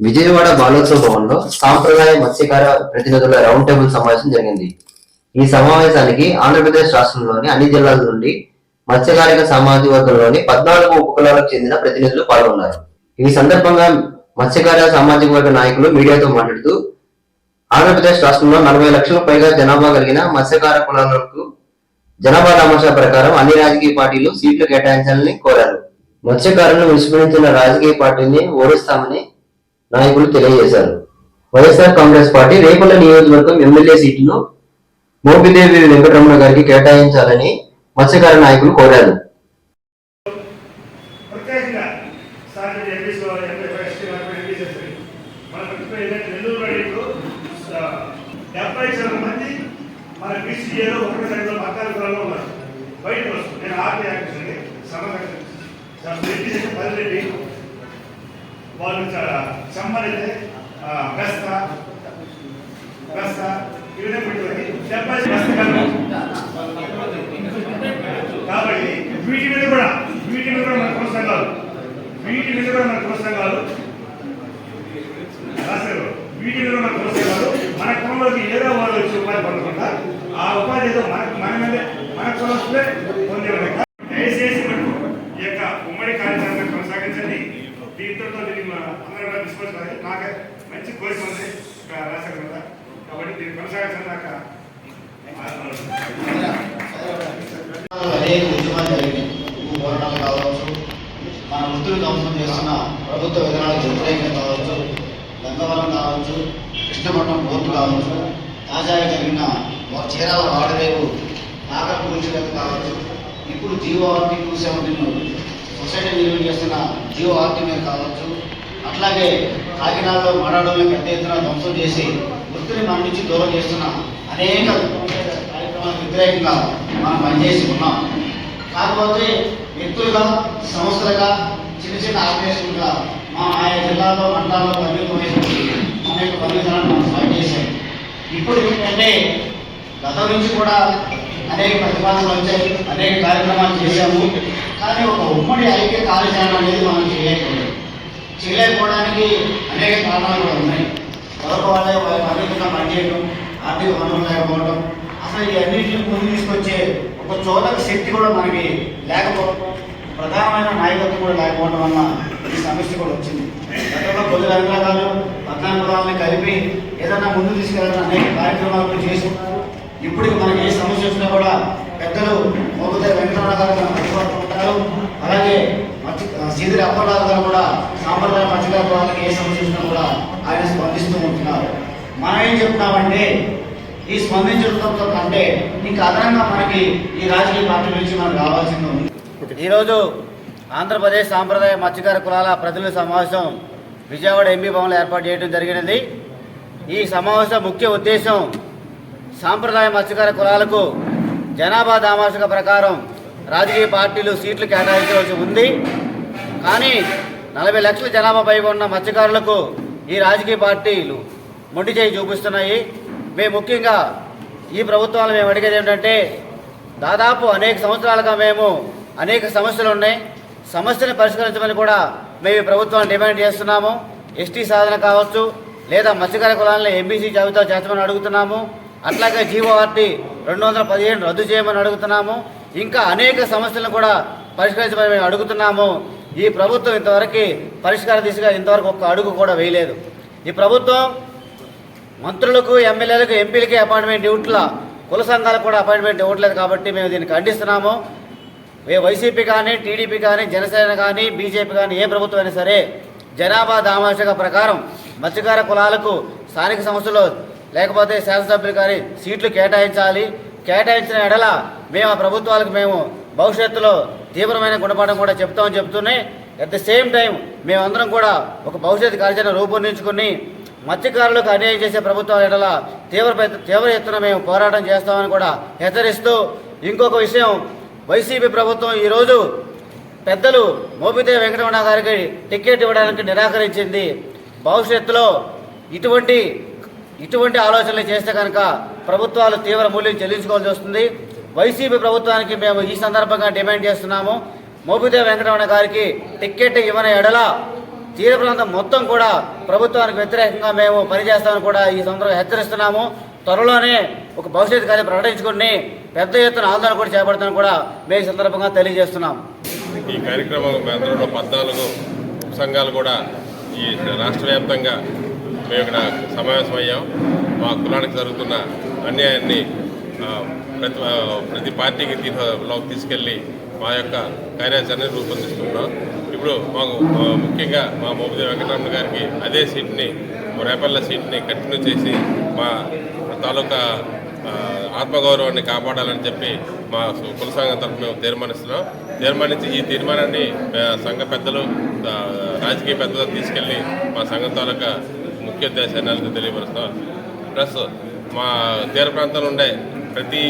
విజయవాడ బాలోత్సవ భవన్లో సాంప్రదాయ మత్స్యకార ప్రతినిధుల రౌండ్ టేబుల్ సమావేశం జరిగింది. ఈ సమావేశానికి ఆంధ్రప్రదేశ్ రాష్ట్రంలోని అన్ని జిల్లాల నుండి మత్స్యకారిక సామాజిక వర్గంలోని పద్నాలుగు ఉపకులాలకు చెందిన ప్రతినిధులు పాల్గొన్నారు. ఈ సందర్భంగా మత్స్యకార సామాజిక వర్గ నాయకులు మీడియాతో మాట్లాడుతూ ఆంధ్రప్రదేశ్ రాష్ట్రంలో నలభై లక్షలకు పైగా జనాభా కలిగిన మత్స్యకార కులాలకు జనాభా దామాషా ప్రకారం అన్ని రాజకీయ పార్టీలు సీట్లు కేటాయించాలని కోరారు. మత్స్యకారులను విస్మరించిన రాజకీయ పార్టీని ఓడిస్తామని నాయకులు తెలియజేశారు. వైఎస్ఆర్ కాంగ్రెస్ పార్టీ రేపల్ల నియోజకవర్గం ఎమ్మెల్యే సీటును మోపిదేవి వెంకటరమణ గారికి కేటాయించాలని మత్స్యకార నాయకులు కోరారు. మన బీసీఏలో ఒకటి రెండు ఉన్నారు. బయట వస్తుంది. నేను ఆర్టీ యాక్టివ్స్ని సమరెడ్డి పల్లెరెడ్డి వాళ్ళు చాలా సమ్మరైతే బెస్త బెస్త ఈ విధంగా పెట్టుకొని డెబ్బై శాతం కాబట్టి వీటి మీద కూడా వీటి మీద కూడా మనకు కుల కాదు వీటి మీద కూడా మనకు కుల కాదు రాశారు. వీటి మీద మనకు కుల కాదు మన కులంలోకి ఏదో వాళ్ళు వచ్చి ఉపాధి పడకుండా ఆ ఉపాధి ఏదో మన మన మీద మన కులస్తులే పొందే విధంగా దయచేసి మనకు ఈ యొక్క ఉమ్మడి కార్యక్రమాన్ని కొనసాగించండి దీంతో దీన్ని మన అందరూ కూడా తీసుకోవాలి నాకు మంచి కోరిక ఉంది ఇక్కడ రాశారు కదా కాబట్టి అనేక ఉద్యమాలు జరిగినాయి పోరాటాలు కావచ్చు మన వృత్తులు ధ్వంసం చేస్తున్న ప్రభుత్వ విధానాలకు వ్యతిరేకంగా కావచ్చు గంగవరం కావచ్చు కృష్ణపట్నం బోర్డు కావచ్చు తాజాగా జరిగిన చీరాల వాడరేవు నాగర్ కూల్చడం కావచ్చు ఇప్పుడు GO RT two seventeen society నిర్వహణ చేస్తున్న జియో ఆర్టీ మీద కావచ్చు అట్లాగే కాకినాడలో మరాడోని పెద్ద ఎత్తున ధ్వంసం చేసి వృత్తిని మన నుంచి దూరం చేస్తున్న. అనేక కార్యక్రమాలకు వ్యతిరేకంగా మనం పనిచేసి ఉన్నాం కాకపోతే వ్యక్తులుగా సంస్థలుగా చిన్న చిన్న ఆర్గనైజేషన్గా మా ఆయా జిల్లాలో మండలాల్లో పరిమితమైనటువంటి మన యొక్క పరిమితాలను మనం స్టార్ట్ చేశాం. ఇప్పుడు ఏంటంటే గతం నుంచి కూడా అనేక ప్రతిపాదనలు వచ్చాయి అనేక కార్యక్రమాలు చేశాము. కానీ ఒక ఉమ్మడి ఐక్య కార్యాచరణ అనేది మనం చేయలేకపోయాం. చేయలేకపోవడానికి అనేక కారణాలు కూడా ఉన్నాయి. మరొక వాళ్ళే వారి పనిచేయడం ఆర్థిక వనరులు లేకపోవడం అసలు ఈ అన్నింటిని ముందు తీసుకొచ్చే ఒక చోదక శక్తి కూడా మనకి లేకపోవడం ప్రధానమైన నాయకత్వం కూడా లేకపోవడం వల్ల ఈ సమస్య కూడా వచ్చింది. గతంలో కొద్ది రంగాలు పద్నాలుగు కులాలని కలిపి ఏదైనా ముందు తీసుకెళ్ళాలని అనేక కార్యక్రమాలు కూడా చేసుకున్నారు ఇప్పుడు మనకి ఏ సమస్య వచ్చినా కూడా పెద్దలు మొదటి వెంకటరావు గారు మనకు అలాగే మత్స్య సీదిరి అప్పలరాజు గారు కూడా సాంప్రదాయ మత్స్యకారు వాళ్ళకి ఏ సమస్య వచ్చినా కూడా ఆయన స్పందిస్తూ ఉంటున్నారు. మనం ఏం చెప్తున్నామంటే ఈ స్పందించడంతో కంటే ఇంకా అదనంగా మనకి ఈ రాజకీయ పార్టీ నుంచి మనకు రావాల్సింది ఉంది. ఈరోజు ఆంధ్రప్రదేశ్ సాంప్రదాయ మత్స్యకార కులాల ప్రతినిధుల సమావేశం విజయవాడ ఎంపీ భవన్లో ఏర్పాటు చేయడం జరిగినది. ఈ సమావేశం ముఖ్య ఉద్దేశం సాంప్రదాయ మత్స్యకార కులాలకు జనాభా దామాషిక ప్రకారం రాజకీయ పార్టీలు సీట్లు కేటాయించవలసి ఉంది. కానీ నలభై లక్షల జనాభా పైగా ఉన్న మత్స్యకారులకు ఈ రాజకీయ పార్టీలు మొండి చేయి చూపిస్తున్నాయి. మేము ముఖ్యంగా ఈ ప్రభుత్వాలు మేము అడిగేది ఏంటంటే దాదాపు అనేక సంవత్సరాలుగా మేము అనేక సమస్యలు ఉన్నాయి. సమస్యను పరిష్కరించమని కూడా మేము ఈ ప్రభుత్వాన్ని డిమాండ్ చేస్తున్నాము. ఎస్టీ సాధన కావచ్చు లేదా మత్స్యకార కులాలను ఎంబీసీ జాబితా చేర్చమని అడుగుతున్నాము. అట్లాగే జీవోఆర్టీ రెండు వందల పదిహేను రద్దు చేయమని అడుగుతున్నాము. ఇంకా అనేక సమస్యలను కూడా పరిష్కరించమని మేము అడుగుతున్నాము. ఈ ప్రభుత్వం ఇంతవరకు పరిష్కార దిశగా ఇంతవరకు ఒక్క అడుగు కూడా వేయలేదు. ఈ ప్రభుత్వం మంత్రులకు ఎమ్మెల్యేలకు ఎంపీలకి అపాయింట్మెంట్ ఇవ్వట్లా. కుల సంఘాలకు కూడా అపాయింట్మెంట్ ఇవ్వట్లేదు కాబట్టి మేము దీన్ని ఖండిస్తున్నాము. ఏ వైసీపీ కానీ టీడీపీ కానీ జనసేన కానీ బీజేపీ కానీ ఏ ప్రభుత్వం అయినా సరే జనాభా దామాషిక ప్రకారం మత్స్యకార కులాలకు స్థానిక సంస్థలు లేకపోతే శాసనసభ్యులు కానీ సీట్లు కేటాయించాలి. కేటాయించిన ఎడల మేము ఆ ప్రభుత్వాలకు మేము భవిష్యత్తులో తీవ్రమైన గుణపాఠం కూడా చెప్తామని చెప్తూనే అట్ ద సేమ్ టైం మేమందరం కూడా ఒక భవిష్యత్తు కార్యాచరణ రూపొందించుకుని మత్స్యకారులకు అన్యాయం చేసే ప్రభుత్వాల ఎడల తీవ్ర తీవ్ర ఎత్తున మేము పోరాటం చేస్తామని కూడా హెచ్చరిస్తూ ఇంకొక విషయం. వైసీపీ ప్రభుత్వం ఈరోజు పెద్దలు మోపితే వెంకటరమణ గారికి టికెట్ ఇవ్వడానికి నిరాకరించింది. భవిష్యత్తులో ఇటువంటి ఇటువంటి ఆలోచనలు చేస్తే కనుక ప్రభుత్వాలు తీవ్ర మూల్యం చెల్లించుకోవాల్సి వస్తుంది. వైసీపీ ప్రభుత్వానికి మేము ఈ సందర్భంగా డిమాండ్ చేస్తున్నాము. మోపితే వెంకటరమణ గారికి టిక్కెట్ ఇవ్వని ఎడల తీర ప్రాంతం మొత్తం కూడా ప్రభుత్వానికి వ్యతిరేకంగా మేము పనిచేస్తామని కూడా ఈ సందర్భంగా హెచ్చరిస్తున్నాము. త్వరలోనే ఒక భవిష్యత్తు కార్యం ప్రకటించుకుని పెద్ద ఎత్తున ఆందోళన కూడా చేపడతామని కూడా మేము ఈ సందర్భంగా తెలియజేస్తున్నాము. ఈ కార్యక్రమం పద్నాలుగు సంఘాలు కూడా ఈ రాష్ట్ర వ్యాప్తంగా మేము ఇక్కడ సమావేశమయ్యాం. మా కులానికి జరుగుతున్న అన్యాయాన్ని ప్రతి ప్రతి పార్టీకి తీలోకి తీసుకెళ్ళి మా యొక్క కార్యాచరణని రూపొందిస్తున్నాం. ఇప్పుడు మాకు ముఖ్యంగా మా మోపిదేవి వెంకటరమణ గారికి అదే సీట్ని రేపల్ల సీట్ని కంటిన్యూ చేసి మా తాలూకా ఆత్మగౌరవాన్ని కాపాడాలని చెప్పి మా కుల సంఘం తరఫున మేము తీర్మానిస్తున్నాం. తీర్మానించి ఈ తీర్మానాన్ని సంఘ పెద్దలు రాజకీయ పెద్దలు తీసుకెళ్ళి మా సంఘం తాలూకా ముఖ్య ఉద్దేశాన్ని వాళ్ళకి తెలియపరుస్తాం. ప్లస్ మా తీర ప్రాంతంలో ఉండే ప్రతి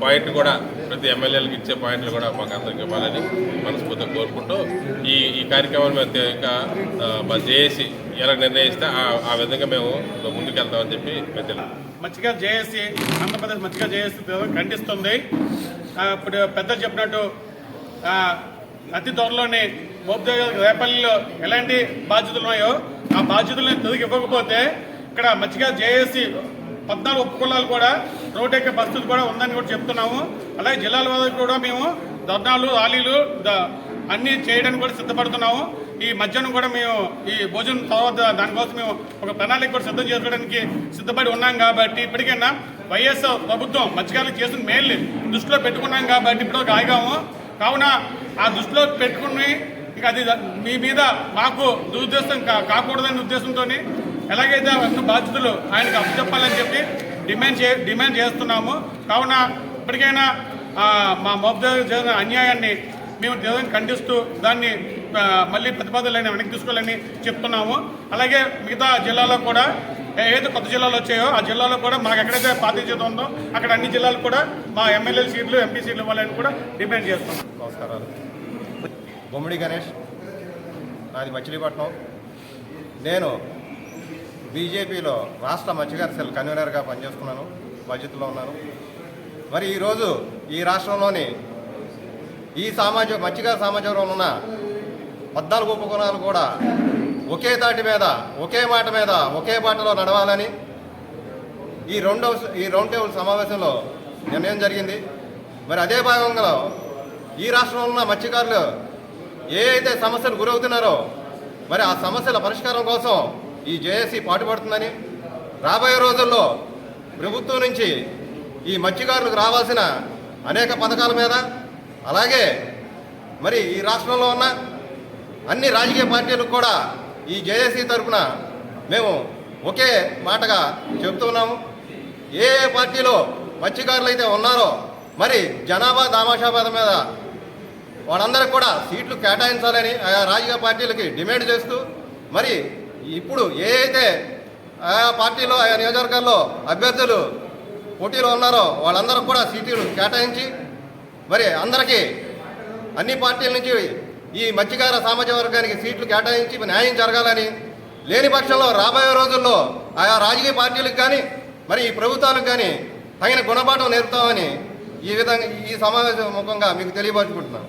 పాయింట్ కూడా ప్రతి ఎమ్మెల్యేలకు ఇచ్చే పాయింట్లు కూడా మాకు అందరికి ఇవ్వాలని మనస్ఫూర్తిగా కోరుకుంటూ ఈ ఈ కార్యక్రమాన్ని మేము ఇంకా మా జేఏసీ ఎలా నిర్ణయిస్తే ఆ- విధంగా మేము ముందుకెళ్తామని చెప్పి మేము తెలియదు మచ్చిగా జేఏసీ ఆంధ్రప్రదేశ్ మంచిగా జేఏసీ ఖండిస్తుంది. ఇప్పుడు పెద్దలు చెప్పినట్టు అతి త్వరలోనే మోపుదేవి రేపల్లిలో ఎలాంటి బాధ్యతలు ఉన్నాయో బాధ్యతలను తిరిగి ఇవ్వకపోతే ఇక్కడ మంచిగా జేఏసీ పద్నాలుగు ఉపకులాలు కూడా రోడ్డెక్కే పరిస్థితి కూడా ఉందని కూడా చెప్తున్నాము. అలాగే జిల్లాల వరకు కూడా మేము ధర్నాలు ర్యాలీలు అన్నీ చేయడానికి కూడా సిద్ధపడుతున్నాము. ఈ మధ్యాహ్నం కూడా మేము ఈ భోజనం తర్వాత దానికోసం మేము ఒక ప్రణాళిక కూడా సిద్ధం చేసుకోవడానికి సిద్ధపడి ఉన్నాం కాబట్టి ఇప్పటికైనా వైఎస్ఆర్ ప్రభుత్వం మత్స్యకారులు చేసిన మేలు దృష్టిలో పెట్టుకున్నాం కాబట్టి ఇప్పుడు ఆగాము. కావున ఆ దృష్టిలో పెట్టుకుని ఇక అది మీ మీద మాకు దురుద్దేశం కా- కాకూడదనే ఉద్దేశంతో ఎలాగైతే అన్ని బాధ్యతలు ఆయనకు అప్పచెప్పాలని చెప్పి డిమాండ్ చే డిమాండ్ చేస్తున్నాము. కావున ఇప్పటికైనా మా మోబ్దారు జరిగిన అన్యాయాన్ని మేము దేవుని ఖండిస్తూ దాన్ని మళ్ళీ ప్రతిపాదనలు వెనక్కి తీసుకోవాలని చెప్తున్నాము. అలాగే మిగతా జిల్లాలో కూడా ఏదైతే కొత్త జిల్లాలు వచ్చాయో ఆ జిల్లాలో కూడా మాకు ఎక్కడైతే ప్రాతినిధ్యత ఉందో అక్కడ అన్ని జిల్లాలు కూడా మా ఎమ్మెల్యే సీట్లు ఎంపీ సీట్లు ఇవ్వాలని కూడా డిమాండ్ చేస్తున్నాం. నమస్కారాలు. బొమ్మిడి గణేష్. నాది మచిలీపట్నం. నేను బీజేపీలో రాష్ట్ర మత్స్యకార సెల్ కన్వీనర్గా పనిచేస్తున్నాను బాధ్యతలో ఉన్నాను. మరి ఈరోజు ఈ రాష్ట్రంలోని ఈ సామాజిక మత్స్యకార సమాజంలో ఉన్న పద్నాలుగు ఉపకులాలు కూడా ఒకే తాటి మీద ఒకే మాట మీద ఒకే బాటలో నడవాలని ఈ రెండో ఈ రౌండ్ టేబుల్ సమావేశంలో నిర్ణయం జరిగింది. మరి అదే భాగంలో ఈ రాష్ట్రంలో ఉన్న మత్స్యకారులు ఏ అయితే సమస్యలు గురవుతున్నారో మరి ఆ సమస్యల పరిష్కారం కోసం ఈ జేఏసీ పాటుపడుతుందని రాబోయే రోజుల్లో ప్రభుత్వం నుంచి ఈ మత్స్యకారులకు రావాల్సిన అనేక పథకాల మీద అలాగే మరి ఈ రాష్ట్రంలో ఉన్న అన్ని రాజకీయ పార్టీలకు కూడా ఈ జేఏసీ తరఫున మేము ఒకే మాటగా చెబుతున్నాము ఏ ఏ పార్టీలో మత్స్యకారులు అయితే ఉన్నారో మరి జనాభా దామాషాబాద్ మీద వాళ్ళందరికీ కూడా సీట్లు కేటాయించాలని ఆయా రాజకీయ పార్టీలకి డిమాండ్ చేస్తూ మరి ఇప్పుడు ఏ అయితే ఆయా పార్టీలో ఆయా నియోజకవర్గాల్లో అభ్యర్థులు పోటీలో ఉన్నారో వాళ్ళందరూ కూడా సీట్లు కేటాయించి మరి అందరికీ అన్ని పార్టీల నుంచి ఈ మత్స్యకార సామాజిక వర్గానికి సీట్లు కేటాయించి న్యాయం జరగాలని లేని పక్షంలో రాబోయే రోజుల్లో ఆయా రాజకీయ పార్టీలకు కానీ మరి ఈ ప్రభుత్వాలకు కానీ తగిన గుణపాఠం నేర్పుతామని ఈ విధంగా ఈ సమావేశం ముఖంగా మీకు తెలియపరచుకుంటున్నాను.